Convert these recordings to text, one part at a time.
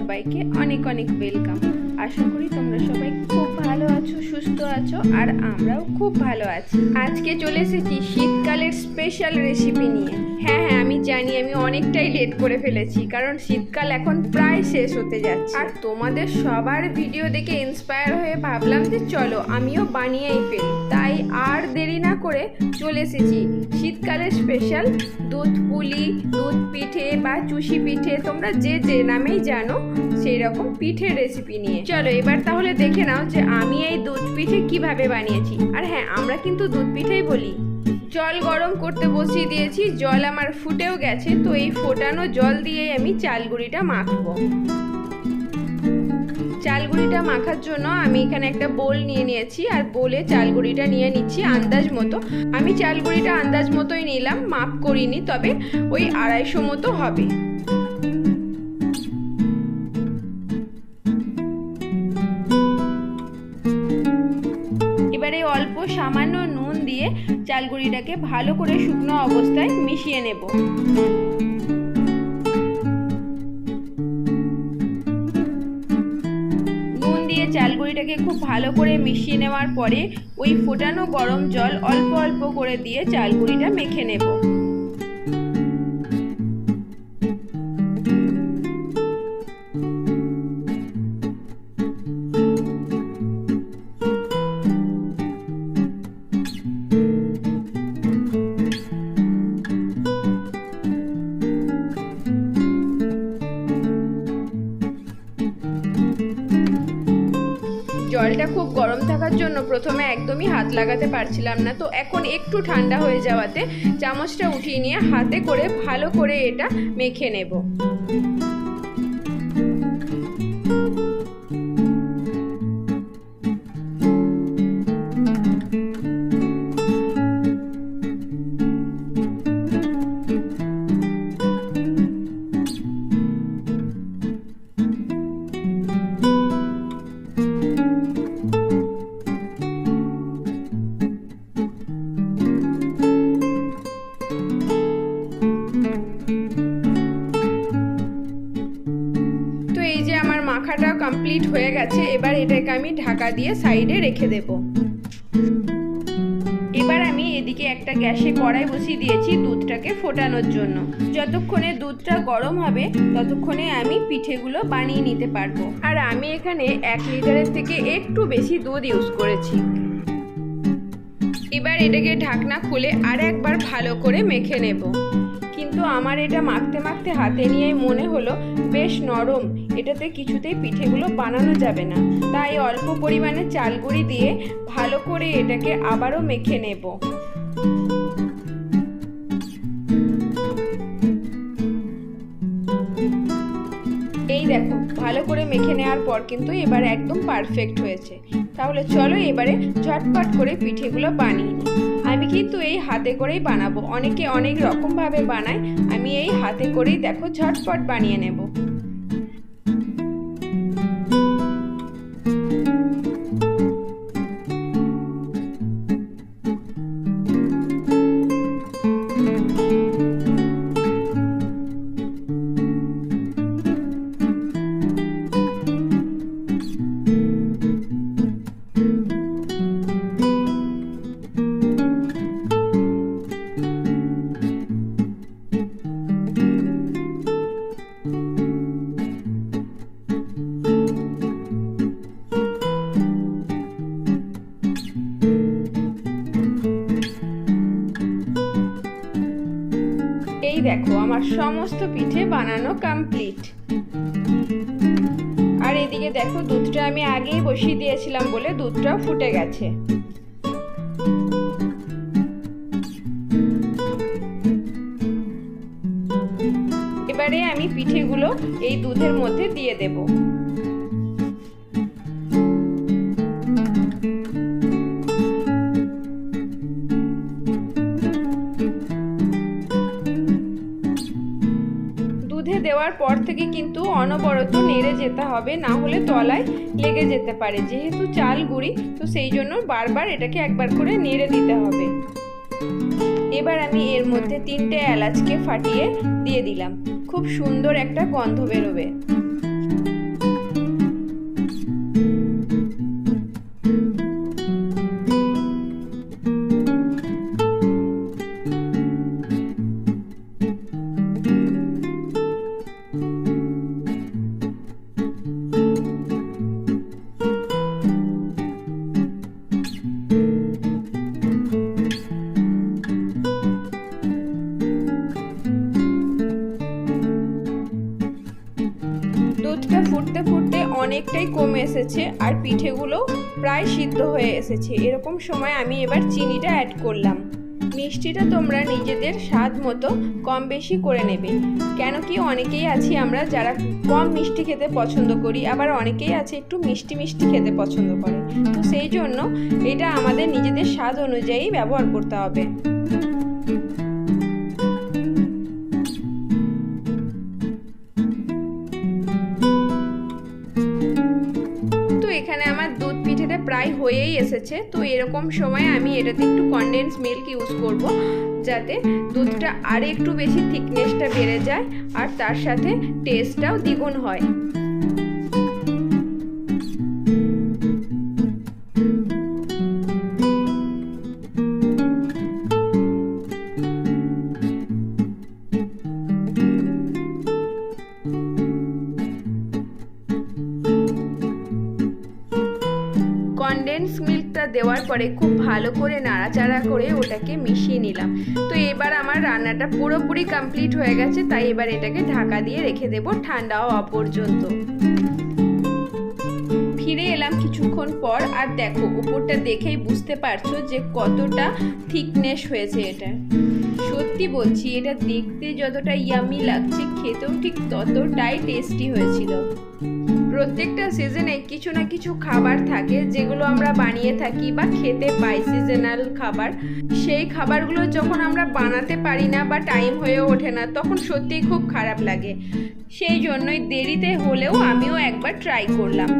সবাইকে অনেক অনেক ওয়েলকাম আশা করি তোমরা সবাই খুব ভালো আছো, সুস্থ আছো, আর আমরাও খুব ভালো আছি। আজকে চলে এসেছি শীতকালের স্পেশাল রেসিপি নিয়ে। হ্যাঁ হ্যাঁ আমি জানি, আমি অনেকটাই লেট করে ফেলেছি, কারণ শীতকাল এখন প্রায় শেষ হতে যাচ্ছে। আর তোমাদের সবার ভিডিও দেখে ইন্সপায়ার হয়ে ভাবলাম যে চলো, আমিও বানিয়েই ফেলি। তাই আর দেরি না করে চলে এসেছি। শীতকালের স্পেশাল দুধ পুলি, দুধ পিঠে বা চুষি পিঠে, তোমরা যে যে নামেই জানো সেই রকম পিঠের রেসিপি নিয়ে। চলো, এবার তাহলে দেখে নাও যে আমি এই দুধ পিঠে কীভাবে বানিয়েছি। আর হ্যাঁ আমরা কিন্তু দুধ পিঠেই বলি। জল গরম করতে বসিয়ে দিয়েছি, জল আমার ফুটেও গেছে, তো এই ফোটানো জল দিয়েই আমি চালগুড়িটা মাখবো। চালগুড়িটা মাখার জন্য আমি এখানে একটা বোল নিয়ে নিয়েছি, আর বোলে চালগুড়িটা নিয়ে নিচ্ছি আন্দাজ মতো। আমি চালগুড়িটা আন্দাজ মতোই নিলাম, মাপ করিনি, তবে ওই আড়াইশো মতো হবে। এবারে অল্প সামান্য দিয়ে চালগুড়িটাকে ভালো করে শুকনো অবস্থায় মিশিয়ে নেব। চালগুড়িটাকে খুব ভালো করে মিশিয়ে নেওয়ার পরে ওই ফোটানো গরম জল অল্প অল্প করে দিয়ে চালগুড়িটা মেখে নেব। খুব গরম থাকার জন্য প্রথমে একদমই হাত লাগাতে পারছিলাম না। তো এখন একটু ঠান্ডা হয়ে যাওয়াতে চামচটা উঠিয়ে নিয়ে হাতে করে ভালো করে এটা মেখে নেব। কমপ্লিট হয়ে গেছে, এবার এটাকে আমি ঢাকা দিয়ে সাইডে রেখে দেব। এবার আমি এদিকে একটা গ্যাসে কড়াই বসিয়ে দিয়েছি দুধটাকে ফোটানোর জন্য। যতক্ষণে দুধটা গরম হবে, ততক্ষণে আমি পিঠেগুলো বানিয়ে নিতে পারব। আর আমি এখানে এক লিটারের থেকে একটু বেশি দুধ ইউজ করেছি। এবার এটাকে ঢাকনা খুলে আর একবার ভালো করে মেখে নেব। কিন্তু আমার এটা মাখতে মাখতে হাতে নিয়েই মনে হলো, বেশ নরম, এটাতে কিছুতেই পিঠেগুলো বানানো যাবে না। তাই অল্প পরিমাণে চালগুড়ি দিয়ে ভালো করে এটাকে আবারও মেখে নেব। এই দেখো, ভালো করে মেখে নেওয়ার পর কিন্তু এবার একদম পারফেক্ট হয়েছে। তাহলে চলো এবারে ঝটপট করে পিঠেগুলো বানিয়ে নিই। আমি কিন্তু এই হাতে করেই বানাবো। অনেকে অনেক রকমভাবে বানায়, আমি এই হাতে করেই দেখো ঝটপট বানিয়ে নেব। সমস্ত পিঠে বানানো কমপ্লিট আর এদিকে দেখো, দুধটা আমি আগেই বসিয়ে দিয়েছিলাম বলে দুধটাও ফুটে গেছে। এবারে আমি পিঠেগুলো এই দুধের মধ্যে দিয়ে দেব। থেকে কিন্তু অনবরত নেড়ে যেতে হবে, না হলে তলায় লেগে যেতে পারে। যেহেতু চাল গুঁড়ি, তো সেই জন্য বারবার এটাকে একবার করে নেড়ে দিতে হবে। এবার আমি এর মধ্যে তিনটে এলাচকে ফাটিয়ে দিয়ে দিলাম। খুব সুন্দর একটা গন্ধ বেরোবে। অনেকটাই কমে এসেছে আর পিঠেগুলো প্রায় সিদ্ধ হয়ে এসেছে। এরকম সময় আমি এবার চিনিটা অ্যাড করলাম। মিষ্টিটা তোমরা নিজেদের স্বাদ মতো কম বেশি করে নেবে। কেন কি অনেকেই আছি আমরা যারা কম মিষ্টি খেতে পছন্দ করি, আবার অনেকেই আছে একটু মিষ্টি মিষ্টি খেতে পছন্দ করে। তো সেই জন্য এটা আমাদের নিজেদের স্বাদ অনুযায়ী ব্যবহার করতে হবে। প্রায় হয়েই এসেছে। তো এরকম সময় আমি এটাতে একটু কনডেন্স মিল্ক ইউজ করব, যাতে দুধটা আর একটু বেশি থিকনেসটা বেড়ে যায় আর তার সাথে টেস্টটাও দ্বিগুণ হয়। দেওয়ার পরে খুব ভালো করে নাড়াচাড়া করে ওটাকে মিশিয়ে নিলাম। তো এবার আমার রান্নাটা পুরোপুরি কমপ্লিট হয়ে গেছে, তাই এবার এটাকে ঢাকা দিয়ে রেখে দেব ঠান্ডা হওয়া পর্যন্ত ফিরে এলাম কিছুক্ষণ পর, আর দেখো, উপরটা দেখেই বুঝতে পারছ যে কতটা থিকনেস হয়েছে এটা। সত্যি বলছি, এটা দেখতে যতটা ইয়ামি লাগছে, খেতেও ঠিক ততটাই টেস্টি হয়েছিল। প্রত্যেকটা সিজনে কিছু না কিছু খাবার থাকে, যেগুলো আমরা বানিয়ে থাকি বা খেতে পাই সিজনাল খাবার। সেই খাবারগুলো যখন আমরা বানাতে পারি না বা টাইম হয়ে ওঠে না, তখন সত্যিই খুব খারাপ লাগে। সেই জন্যই দেরিতে হলেও আমিও একবার ট্রাই করলাম।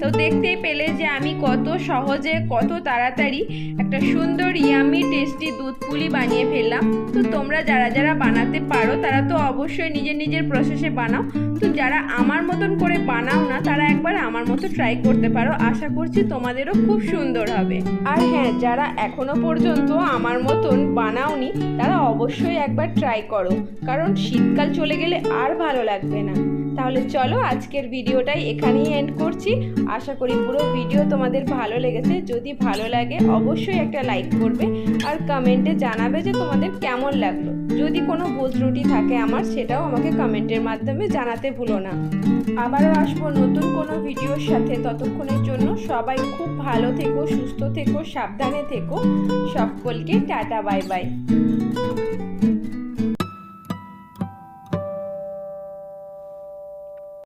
তো দেখতেই পেলে যে আমি কত সহজে, কত তাড়াতাড়ি একটা সুন্দর ইয়ামি টেস্টি দুধ পুলি বানিয়ে ফেললাম। তো তোমরা যারা যারা বানাতে পারো, তারা তো অবশ্যই নিজের নিজের প্রসেসে বানাও। তো যারা আমার মতন করে বানাও না, তারা একবার আমার মতো ট্রাই করতে পারো। আশা করছি তোমাদেরও খুব সুন্দর হবে। আর হ্যাঁ যারা এখনও পর্যন্ত আমার মতন বানাওনি, তারা অবশ্যই একবার ট্রাই করো। কারণ শীতকাল চলে গেলে আর ভালো লাগবে না। তাহলে চলো আজকের ভিডিওটাই এখানেই এন্ড করছি। আশা করি পুরো ভিডিও তোমাদের ভালো লেগেছে। যদি ভালো লাগে, অবশ্যই একটা লাইক করবে। আর কমেন্টে জানাবে যে তোমাদের কেমন লাগল। যদি কোনো ভুল ত্রুটি থাকে আমার, সেটাও আমাকে কমেন্টের মাধ্যমে জানাতে ভুলো না। আবারও আসব নতুন কোনো ভিডিওর সাথে। ততক্ষণের জন্য সবাই খুব ভালো থেকো, সুস্থ থেকো, সাবধানে থেকো। সকলকে টাটা, বাই বাই।